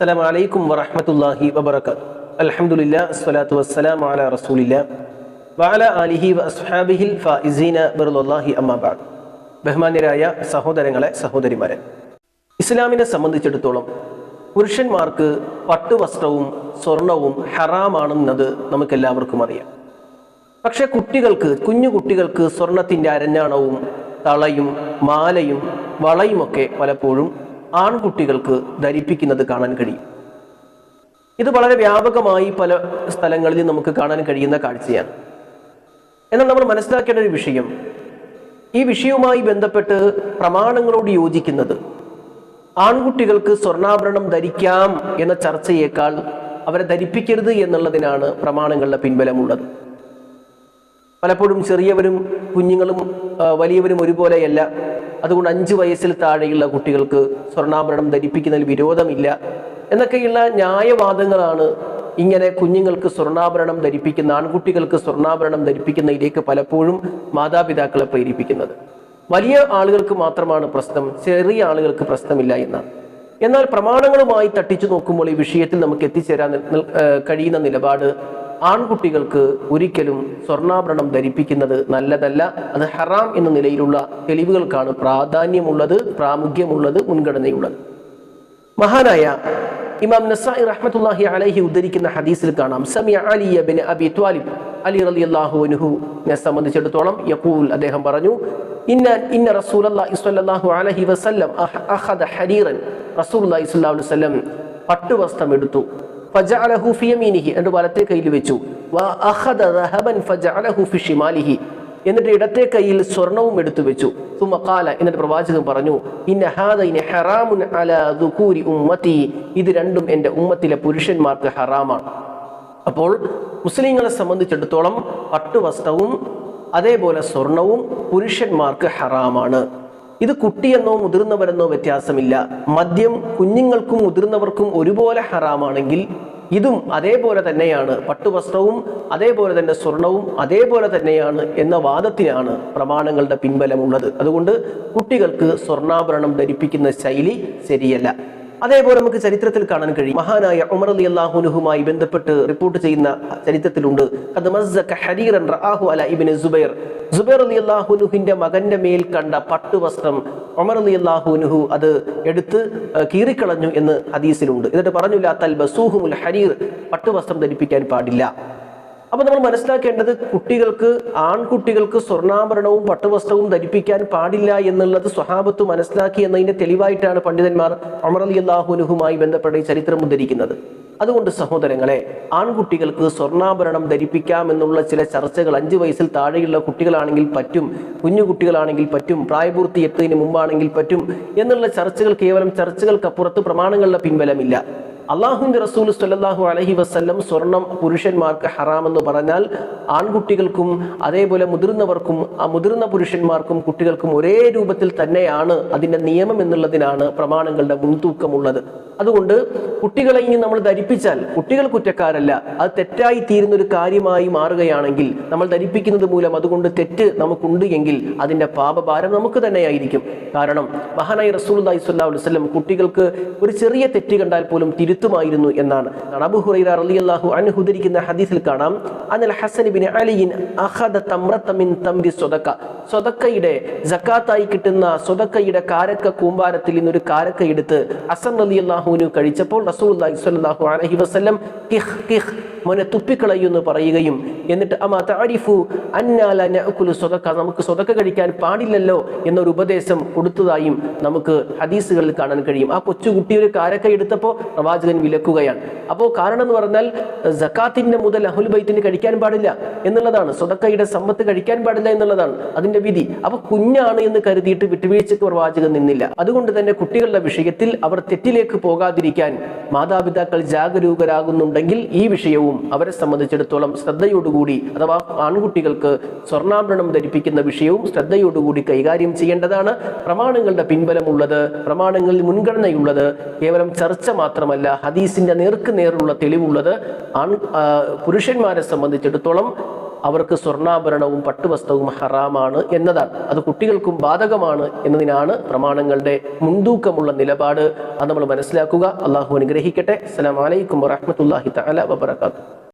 അസ്സലാം അലൈക്കും വറഹമത്തല്ലാഹി വബർക്കാത്ത് അലഹമുല്ല അസ്സലാത്തു വസ്സലാം അല റസൂലില്ല വാല അലിഹി വസ്ഹാബിഹിൽ ഫൈസീന ബറുല്ലാഹി അമ്മാബാദ് ബഹുമാന്യരായ സഹോദരങ്ങളെ സഹോദരിമാരെ ഇസ്ലാമിനെ സംബന്ധിച്ചിടത്തോളം പുരുഷന്മാർക്ക് പട്ടുവസ്ത്രവും സ്വർണവും ഹറാമാണെന്നത് നമുക്കെല്ലാവർക്കും അറിയാം. പക്ഷെ കുട്ടികൾക്ക് കുഞ്ഞു കുട്ടികൾക്ക് സ്വർണത്തിന്റെ അരഞ്ഞാണവും തളയും മാലയും വളയുമൊക്കെ പലപ്പോഴും ആൺകുട്ടികൾക്ക് ധരിപ്പിക്കുന്നത് കാണാൻ കഴിയും. ഇത് വളരെ വ്യാപകമായി പല സ്ഥലങ്ങളിൽ നമുക്ക് കാണാൻ കഴിയുന്ന കാഴ്ചയാണ്. എന്നാൽ നമ്മൾ മനസ്സിലാക്കേണ്ട ഒരു വിഷയം ഈ വിഷയവുമായി ബന്ധപ്പെട്ട് പ്രമാണങ്ങളോട് യോജിക്കുന്നത് ആൺകുട്ടികൾക്ക് സ്വർണാഭരണം ധരിക്കാം എന്ന ചർച്ചയേക്കാൾ അവരെ ധരിപ്പിക്കരുത് എന്നുള്ളതിനാണ് പ്രമാണങ്ങളുടെ പിൻബലമുള്ളത്. പലപ്പോഴും ചെറിയവരും കുഞ്ഞുങ്ങളും വലിയവരും ഒരുപോലെയല്ല. അതുകൊണ്ട് അഞ്ച് വയസ്സിൽ താഴെയുള്ള കുട്ടികൾക്ക് സ്വർണാഭരണം ധരിപ്പിക്കുന്നതിൽ വിരോധമില്ല. എന്നൊക്കെയുള്ള ന്യായവാദങ്ങളാണ് ഇങ്ങനെ കുഞ്ഞുങ്ങൾക്ക് സ്വർണാഭരണം ധരിപ്പിക്കുന്ന ആൺകുട്ടികൾക്ക് സ്വർണാഭരണം ധരിപ്പിക്കുന്നതിലേക്ക് പലപ്പോഴും മാതാപിതാക്കളെ പ്രേരിപ്പിക്കുന്നത്. വലിയ ആളുകൾക്ക് മാത്രമാണ് പ്രശ്നം ചെറിയ ആളുകൾക്ക് പ്രശ്നമില്ല എന്നാണ്. എന്നാൽ പ്രമാണങ്ങളുമായി തട്ടിച്ചു നോക്കുമ്പോൾ ഈ വിഷയത്തിൽ നമുക്ക് എത്തിച്ചേരാൻ കഴിയുന്ന നിലപാട് ആൺകുട്ടികൾക്ക് ഒരിക്കലും സ്വർണാഭരണം ധരിപ്പിക്കുന്നത് നല്ലതല്ല. അത് ഹറാം എന്ന നിലയിലുള്ള തെളിവുകൾക്കാണ് പ്രാധാന്യമുള്ളത് പ്രാമുഖ്യമുള്ളത് മുൻഗണനയുള്ളത്. മഹാനായ ഇമാം നസായി റഹ്മത്തുല്ലാഹി അലഹി ഉദ്ധരിക്കുന്ന ഹദീസിൽ കാണാം. Samiya Ali bin Abi Talib Ali റളിയല്ലാഹു അൻഹുവിനെ സംബന്ധിച്ചിടത്തോളം യഖൂൽ അദ്ദേഹം പറഞ്ഞു ഇന്ന ഇന്ന റസൂൽ സ്വല്ലല്ലാഹു അലഹി വസ്ലം അഹ- അഖദ ഹരീറൻ സ്വല്ലല്ലാഹു അലൈഹി വസല്ലം പട്ടുവസ്ത്രം എടുത്തു. എന്നിട്ട് വലത്തെ കയ്യിൽ വെച്ചു. എന്നിട്ട് ഇടത്തെ കയ്യിൽ സ്വർണവും എടുത്തു വെച്ചു. സുമക്കാല എന്നിട്ട് പ്രവാചകൻ പറഞ്ഞു ഉമ്മത്തി. ഇത് രണ്ടും എന്റെ ഉമ്മത്തിലെ പുരുഷന്മാർക്ക് ഹറാമാണ്. അപ്പോൾ മുസ്ലിങ്ങളെ സംബന്ധിച്ചിടത്തോളം പട്ടുവസ്ത്രവും അതേപോലെ സ്വർണവും പുരുഷന്മാർക്ക് ഹറാമാണ്. ഇത് കുട്ടിയെന്നോ മുതിർന്നവരെന്നോ വ്യത്യാസമില്ല. മദ്യം കുഞ്ഞുങ്ങൾക്കും മുതിർന്നവർക്കും ഒരുപോലെ ഹറാമാണെങ്കിൽ ഇതും അതേപോലെ തന്നെയാണ്. പട്ടുവസ്ത്രവും അതേപോലെ തന്നെ സ്വർണവും അതേപോലെ തന്നെയാണ് എന്ന വാദത്തിനാണ് പ്രമാണങ്ങളുടെ പിൻബലമുള്ളത്. അതുകൊണ്ട് കുട്ടികൾക്ക് സ്വർണാഭരണം ധരിപ്പിക്കുന്ന ശൈലി ശരിയല്ല. അതേപോലെ നമുക്ക് ചരിത്രത്തിൽ കാണാൻ കഴിയും. മഹാനായ ഉമർ അലി അള്ളാഹുനുഹുമായി ബന്ധപ്പെട്ട് റിപ്പോർട്ട് ചെയ്യുന്ന ചരിത്രത്തിലുണ്ട്. റആഹു അല അള്ളാഹുനുഹിന്റെ മകന്റെ മേൽ കണ്ട പട്ടുവസ്ത്രം ഒമർ അലി അള്ളാഹുനുഹു അത് എടുത്ത് കീറിക്കളഞ്ഞു എന്ന് ഹദീസിലുണ്ട്. എന്നിട്ട് പറഞ്ഞു ബസൂഹുൽ ഹരീർ പട്ടുവസ്ത്രം ധരിപ്പിക്കാൻ പാടില്ല. അപ്പൊ നമ്മൾ മനസ്സിലാക്കേണ്ടത് കുട്ടികൾക്ക് ആൺകുട്ടികൾക്ക് സ്വർണാഭരണവും പട്ടുവസ്ത്രവും ധരിപ്പിക്കാൻ പാടില്ല എന്നുള്ളത് സ്വഹാബത്ത് മനസ്സിലാക്കി എന്നതിന്റെ തെളിവായിട്ടാണ് പണ്ഡിതന്മാർ അമർ അലി അള്ളാഹുനുഹുമായി ബന്ധപ്പെട്ട ഈ ചരിത്രം ഉദ്ധരിക്കുന്നത്. അതുകൊണ്ട് സഹോദരങ്ങളെ ആൺകുട്ടികൾക്ക് സ്വർണാഭരണം ധരിപ്പിക്കാമെന്നുള്ള ചില ചർച്ചകൾ അഞ്ചു വയസ്സിൽ താഴെയുള്ള കുട്ടികളാണെങ്കിൽ പറ്റും കുഞ്ഞു കുട്ടികളാണെങ്കിൽ പറ്റും പ്രായപൂർത്തി എത്തുന്നതിന് മുമ്പാണെങ്കിൽ പറ്റും എന്നുള്ള ചർച്ചകൾ കേവലം ചർച്ചകൾക്കപ്പുറത്ത് പ്രമാണങ്ങളുടെ പിൻബലമില്ല. അള്ളാഹുവിന്റെ റസൂൽ സല്ലല്ലാഹു അലഹി വസ്ല്ലം സ്വർണം പുരുഷന്മാർക്ക് ഹറാമെന്ന് പറഞ്ഞാൽ ആൺകുട്ടികൾക്കും അതേപോലെ മുതിർന്നവർക്കും ആ മുതിർന്ന പുരുഷന്മാർക്കും കുട്ടികൾക്കും ഒരേ രൂപത്തിൽ തന്നെയാണ് അതിന്റെ നിയമം എന്നുള്ളതിനാണ് പ്രമാണങ്ങളുടെ മുൻതൂക്കമുള്ളത്. അതുകൊണ്ട് കുട്ടികളെ ഇനി നമ്മൾ ധരിപ്പിച്ചാൽ കുട്ടികൾ കുറ്റക്കാരല്ല അത് തെറ്റായി തീരുന്ന ഒരു കാര്യമായി മാറുകയാണെങ്കിൽ നമ്മൾ ധരിപ്പിക്കുന്നത് മൂലം അതുകൊണ്ട് തെറ്റ് നമുക്കുണ്ട് എങ്കിൽ അതിന്റെ പാപഭാരം നമുക്ക് തന്നെയായിരിക്കും. കാരണം മഹാനായി റസൂൽ അലൈഹി വസല്ലം കുട്ടികൾക്ക് ഒരു ചെറിയ തെറ്റ് കണ്ടാൽ പോലും തിരുത്തുമായിരുന്നു എന്നാണ്. അബു ഹുറൈറ റളിയല്ലാഹു അൻഹു ഹദീസിൽ കാണാം അനൽ ഹസൻ സ്വതക്കയുടെ ജക്കാത്തായി കിട്ടുന്ന സ്വതക്കയുടെ കാരക്ക കൂമ്പാരത്തിൽ നിന്നൊരു കാരക്ക എടുത്ത് അസൻ അലി അള്ളാഹുവിനു കഴിച്ചപ്പോൾ റസൂൽ അലൈഹി വസല്ലം കിഹ് കിഹ് മോനെ തുപ്പിക്കളയുന്നു പറയുകയും എന്നിട്ട് അമാ താരിഫു അന്നാല നഅകുലു സ്വതക്ക നമുക്ക് സ്വതക്ക കഴിക്കാൻ പാടില്ലല്ലോ എന്നൊരു ഉപദേശം കൊടുത്തതായും നമുക്ക് ഹദീസുകളിൽ കാണാൻ കഴിയും. ആ കൊച്ചുകുട്ടി ഒരു കാരക്ക എടുത്തപ്പോൾ പ്രവാചകൻ വിലക്കുകയാണ്. അപ്പോൾ കാരണം എന്ന് പറഞ്ഞാൽ ജക്കാത്തിന്റെ മുതൽ അഹുൽ ബൈത്തിന് കഴിക്കാൻ പാടില്ല എന്നുള്ളതാണ്. സ്വതക്കയുടെ സമ്പത്ത് കഴിക്കാൻ പാടില്ല എന്നുള്ളതാണ് അതിന്റെ വിധി. അപ്പോൾ കുഞ്ഞാണ് എന്ന് കരുതിയിട്ട് വിട്ടുവീഴ്ചയ്ക്ക് പ്രവാചകൻ നിന്നില്ല. അതുകൊണ്ട് തന്നെ കുട്ടികളുടെ വിഷയത്തിൽ അവർ തെറ്റിലേക്ക് പോകാതിരിക്കാൻ മാതാപിതാക്കൾ ജാഗരൂകരാകുന്നുണ്ടെങ്കിൽ ഈ വിഷയവും അവരെ സംബന്ധിച്ചിടത്തോളം ശ്രദ്ധയോടുകൂടി അഥവാ ആൺകുട്ടികൾക്ക് സ്വർണാഭരണം ധരിപ്പിക്കുന്ന വിഷയവും ശ്രദ്ധയോടുകൂടി കൈകാര്യം ചെയ്യേണ്ടതാണ്. പ്രമാണങ്ങളുടെ പിൻബലമുള്ളത് പ്രമാണങ്ങളിൽ മുൻഗണനയുള്ളത് കേവലം ചർച്ച മാത്രമല്ല ഹദീസിന്റെ നേർക്ക് തെളിവുള്ളത് ആൺ പുരുഷന്മാരെ സംബന്ധിച്ചിടത്തോളം അവർക്ക് സ്വർണാഭരണവും പട്ടുവസ്ത്രവും ഹറാമാണ് എന്നതാണ്. അത് കുട്ടികൾക്കും ബാധകമാണ് എന്നതിനാണ് പ്രമാണങ്ങളുടെ മുൻതൂക്കമുള്ള നിലപാട്. അത് നമ്മൾ മനസ്സിലാക്കുക. അള്ളാഹു അനുഗ്രഹിക്കട്ടെ. അസ്സലാമലൈക്കും വറഹമത്തല്ലാഹി തആല വബറകാതുഹു.